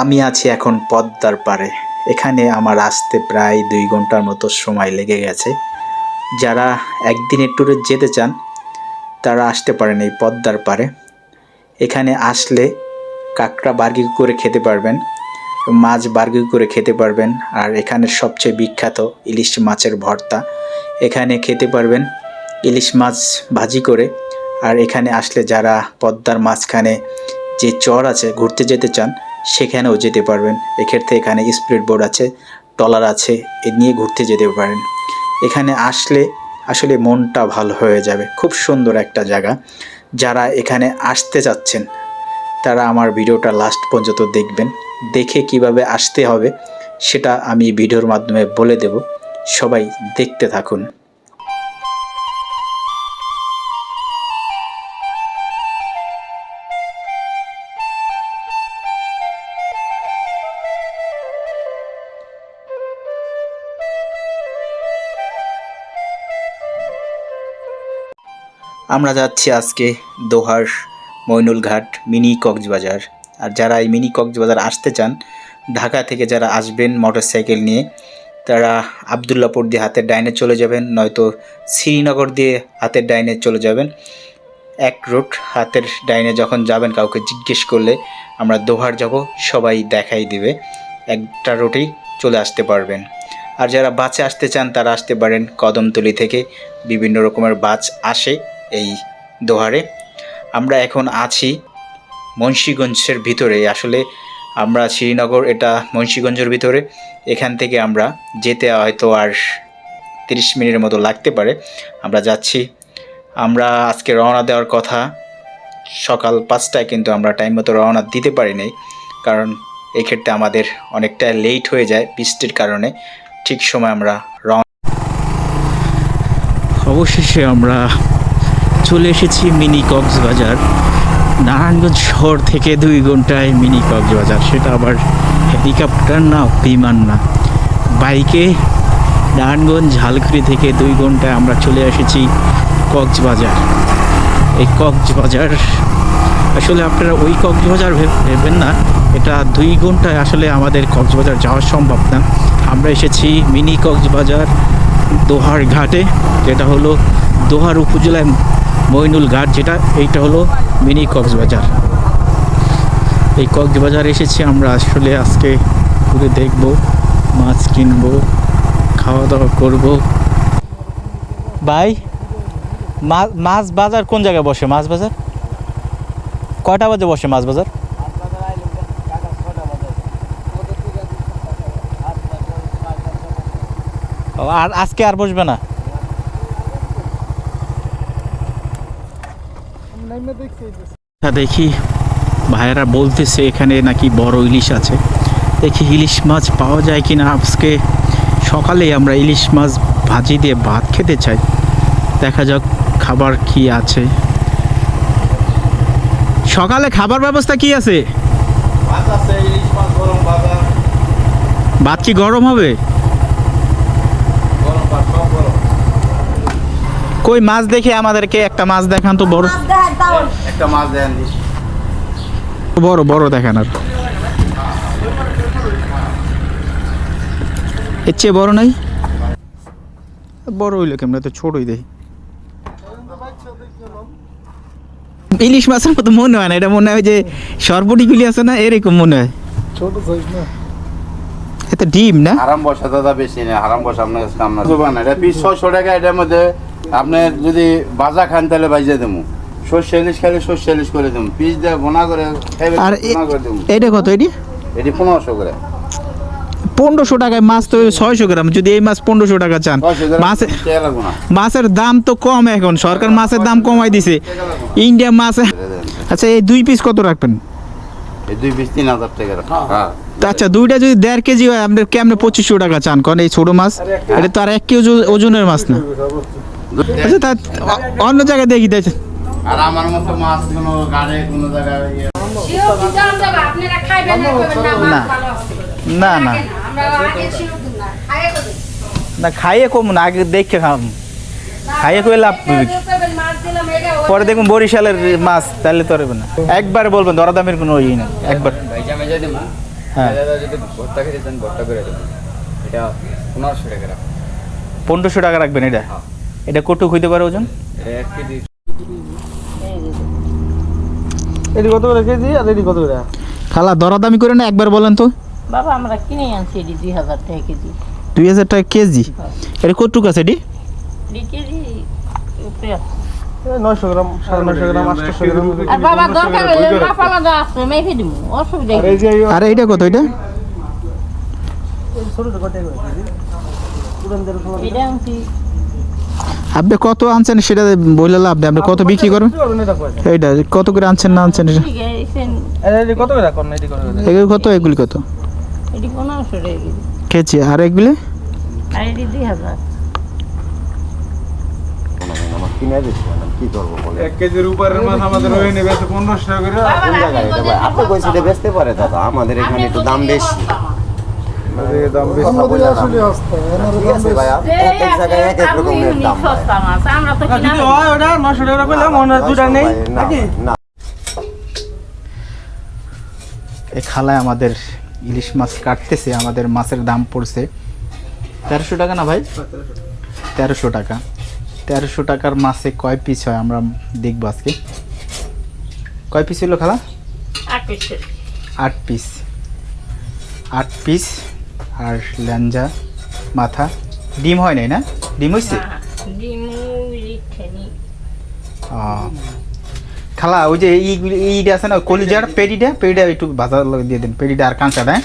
আমি আছি এখন পদ্মার পাড়ে। এখানে আমার আসতে প্রায় দুই ঘণ্টার মতো সময় লেগে গেছে। যারা একদিনের ট্যুরে যেতে চান, তারা আসতে পারেন এই পদ্মার পাড়ে। এখানে আসলে কাঁকড়া বার্গিউ করে খেতে পারবেন, মাছ বার্গিউ করে খেতে পারবেন, আর এখানে সবচেয়ে বিখ্যাত ইলিশ মাছের ভর্তা। এখানে খেতে পারবেন ইলিশ মাছ ভাজি করে, আর এখানে আসলে যারা পদ্মার মাঝখানে যে চর আছে, ঘুরতে যেতে চান সেখানেও যেতে পারবেন। এক্ষেত্রে এখানে স্পিড বোর্ড আছে, ট্রলার আছে, এ নিয়ে ঘুরতে যেতে পারেন। এখানে আসলে আসলে মনটা ভালো হয়ে যাবে। খুব সুন্দর একটা জায়গা। যারা এখানে আসতে চাচ্ছেন, তারা আমার ভিডিওটা লাস্ট পর্যন্ত দেখবেন। দেখে কীভাবে আসতে হবে, সেটা আমি ভিডিওর মাধ্যমে বলে দেব। সবাই দেখতে থাকুন। আমরা যাচ্ছি আজকে দোহার মৈনুলঘাট মিনি কক্সবাজার। আর যারা এই মিনি কক্সবাজার আসতে চান, ঢাকা থেকে যারা আসবেন মোটরসাইকেল নিয়ে, তারা আবদুল্লাপুর দিয়ে হাতের ডাইনে চলে যাবেন, নয়তো শ্রীনগর দিয়ে হাতের ডাইনে চলে যাবেন। এক রুট হাতের ডাইনে যখন যাবেন কাউকে জিজ্ঞেস করলে আমরা দোহার যাব, সবাই দেখাই দিবে, একটা রুটেই চলে আসতে পারবেন। আর যারা বাসে আসতে চান, তারা আসতে পারেন কদমতলি থেকে। বিভিন্ন রকমের বাস আসে। এই দোহারে। আমরা এখন আছি মুন্সীগঞ্জের ভিতরে। আসলে আমরা শ্রীনগর, এটা মুন্সীগঞ্জের ভিতরে। এখান থেকে আমরা যেতে হয়তো আর তিরিশ মিনিটের মতো লাগতে পারে। আমরা যাচ্ছি। আমরা আজকে রওনা দেওয়ার কথা সকাল পাঁচটায়, কিন্তু আমরা টাইম মতো রওনা দিতে পারিনি। কারণ এক্ষেত্রে আমাদের অনেকটা লেট হয়ে যায় বৃষ্টির কারণে। ঠিক সময় আমরা রওনা অবশেষে আমরা চলে এসেছি মিনি কক্সবাজার। নারায়ণগঞ্জ শহর থেকে দুই ঘন্টায় মিনি কক্সবাজার। সেটা আবার হেলিকপ্টার না, বিমান না। বাইকে নারায়ণগঞ্জ ঝালকুড়ি থেকে দুই ঘন্টায় আমরা চলে এসেছি কক্সবাজার। এই কক্সবাজার, আসলে আপনারা ওই কক্সবাজার ভেবেন না। এটা দুই ঘন্টায় আসলে আমাদের কক্সবাজার যাওয়া সম্ভব না। আমরা এসেছি মিনি কক্সবাজার দোহার ঘাটে, যেটা হলো দোহার উপজেলায় মইনুল ঘাট যেটা, এইটা হলো মিনি কক্সবাজার। এই কক্সবাজার এসেছি আমরা আসলে আজকে ঘুরে দেখব, মাছ কিনবো খাওয়া দাওয়া করব। ভাই মাছ বাজার কোন জায়গায় বসে? মাছ বাজার? কয়টা বাজে বসে মাছ বাজার? আর আজকে আর বসবে না? তা দেখি ভাইয়েরা বলতেছে এখানে নাকি বড় ইলিশ আছে। দেখি ইলিশ মাছ পাওয়া যায় কি না আজকে সকালে আমরা ইলিশ মাছ ভাজি দিয়ে ভাত খেতে চাই। দেখা যাক খাবার কি আছে। সকালে খাবার ব্যবস্থা কি আছে? ভাত কি গরম হবে? কই মাছ দেখে আমাদেরকে একটা মাছ দেখান তো বড়। একটা মাছ দেন বড় বড় দেখান আর। এর চেয়ে বড় নাই? বড় হইল কেমন? তো ছোটই দেখি ইলিশ মাছের মতো মনে হয় না এটা মনে হয় যে সরবটিগুলি আছে না এরকম মনে হয়। এটা ডিম না? হারাম বসা দাদা বেশি নেই হারাম বসা আপনার কাছে কাম না। না, এটা পিস ছয়শো টাকা এটার মধ্যে আপনি যদি বাজা খান তাহলে বাজিয়ে দেবো সর্ষে ইলিশ খাইলে সর্ষে ইলিশ করে দেবো পিস দিয়ে বোনা করে আর এটা কত এটি? এটি পনেরোশো করে। পনেরোশো টাকায় মাছ তো ছয়শো গ্রাম। যদি এই মাছ পনেরোশো টাকা চান ছয়শো করে মাছ টাকা লাগবো না? মাছের দাম তো কম এখন। সরকার মাছের দাম কমাই দিছে। ইন্ডিয়া মাছ আচ্ছা এই দুই পিস কত রাখবেন? দুই পিস তিন হাজার টাকা রাখো। হ্যাঁ। তা আচ্ছা দুইটা যদি দেড় কেজি হয় আপনি কেমনে পঁচিশশো টাকা চান? কারণ এই ছোট মাছ এটা তো আর এক কেজি ওজনের মাছ না। আচ্ছা তা অন্য জায়গায় দেখি দেখি। আর আমার মতো মাছ কোনো গাড়ে কোনো জায়গায় ইয়ে না, না, না। মাছ ভালো হবে। না না। দেখেন, আমরা আগে সেও দিন না, খাইয়ে কম না আগে দেখে খাম। খাইয়ে কই লাভ পরে দেখুন বরিশালের মাছ তাহলে তো হবে না। একবার বলবেন দরদামের কোনো ইয়ে না একবার। হ্যাঁ। ভর্তা খেতে চান ভর্তা করে এটা পনেরোশো টাকা রাখুন। পনেরোশো টাকা রাখবেন এটা? হ্যাঁ। এটা কটুক হইতে পারে ওজন? এটা কেজি। এটি কত করে কেজি আর এটি কত করে? খালা দরাদামি করে না একবার বলেন তো। বাবা আমরা কিনে আনছি এটি দুই হাজার টাকা কেজি। দুই হাজার টাকা কেজি? এটা কটুক আছে এটি? কেজি উপরে আছে। নয়শো গ্রাম সাড়ে নয়শো গ্রাম আটশো গ্রাম আর বাবা দরকার হলে আছে মেখে দিব অসুবিধা আর এইটা কত এটা? কত করে কেজি পুরান দেড় ষোলো এটা আনছি আপনি কত আনছেন সেটা বললে লাভ নেই। আপনি কত বিক্রি করবেন? এইটা কত করে আনছেন না আনছেন এটা কত এগুলি কত এগুলি কত? কেজি। আর এগুলি? আমাদের এখানে একটু দাম বেশি। দাম বেশি। ঠিক আছে ভাইয়া এক এক জায়গায় এক এক রকমের দাম। ভাই। সস্তা মাছ আমরা তো কিনা যদি হয় ওটা নয়শো টাকা করলে দুটা নেই। না, নাকি খালায় আমাদের ইলিশ মাছ কাটতেছে আমাদের মাছের দাম পড়ছে তেরোশো টাকা না ভাই? তেরোশো টাকা। তেরোশো টাকার মাছে কয় পিস হয় আমরা দেখব আজকে? কয় পিস হলো খালা? আট পিস আট পিস আট পিস আর ল্যাঞ্জা মাথা। ডিম হয় নাই না? ডিম হয়েছে। খালা ওই যে ইগুলি এইটা আছে না কলিজার পেডিটা পেডিটা একটু ভাজা দিয়ে দিন পেডিটা আর কাঁচাটা হ্যাঁ